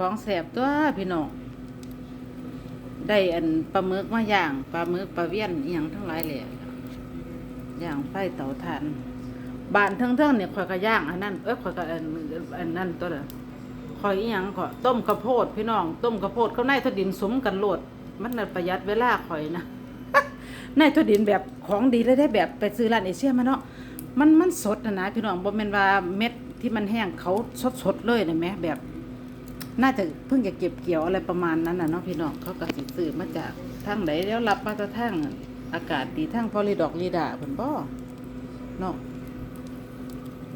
ของแสบตัวพี่น้องได้อันปลาหมึกมาย่างปลาหมึกปลาเวียนอหย่างทั้งหลายแหละย่างไฟเตาถ่านบานเทั้งๆเนี่ยข่อยก็ย่างอันนั้นเอ้ยข่อยก็อันอันนั้นตัวเด้อข่อยอีหยังก็ต้มข้าวโพดพี่น้อง ต้มข้าวโพดข้าวในทอดดินสมกันโลด มันน่ะประหยัดเวลาข่อยนะ ในทอดดินแบบของดีเลยได้แบบไปซื้อร้านเอเชียมาเนาะมันมันสดนะนะพี่น้องบ่แม่นว่าเม็ดที่มันแห้งเขาสดๆเลยนะแหม่แบบ น่าจะเพิ่งจะเก็บเกี่ยวอะไรประมาณนั้นน่ะเนาะพี่น้องเขาก็สิซื้อมาจากทางไหนแล้วรับมาจากทางอากาศดีทางพอลิดอกลีดาเพิ่นบ่เนาะ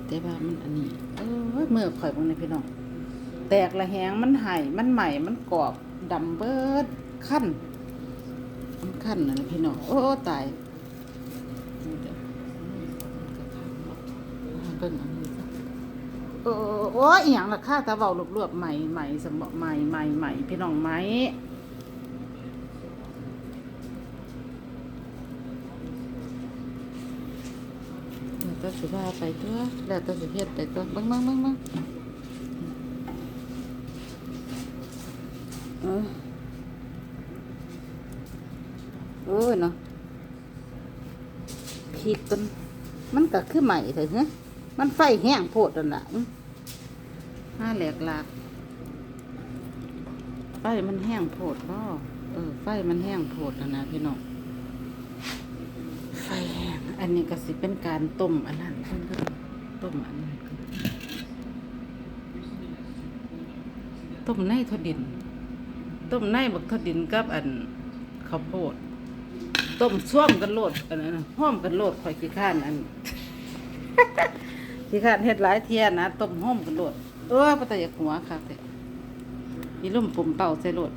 แต่ว่ามันอันนี้ เออเมื่อข่อยบิ่งในพี่น้องแตกละแหงมันไห้มันใหม่มันกรอบดำเบิดขั้นมันขั้นนะพี่น้องโอ้ตายเบิ่งอันนี้ ออโอ้ยอหย่างราคาตาเบารวบๆใหม่ใหม่สมบใหม่ใหม่ใหม่พี่น้องไหมแล้วแตัวสุภาไปตัวแล้วแตัวสุเฮ็ดไปตัวเบังเบังเบังเบังเออโอ้ยเนาะผิดกันมันก็คือใหม่เถอะฮะมันไฟแห้งโพดนั่นน่ะ ห้าแหลกหลากไฟมันแห้งโพดบ่เออ ไฟมันแห้งโพดนะนะพี่น้องไฟแห้ง อันนี้ก็สิเป็นการต้มอันนั้นเพิ่นเพิ่นต้มอันนั้นต้มในทอดดิน ต้มในบักทอดดินกับอันข้าวโพด ต้มซ่วมกันโลดอันนั้นห้อมกันโลดข่อยขี้ข้านอันขี้ข้านเฮ็ดหลายเทียนะต้มห้อมกันโลด เออปะตะอยากหัวค่ะแต่มีลุ่มปุ่มเป่าใส่รถ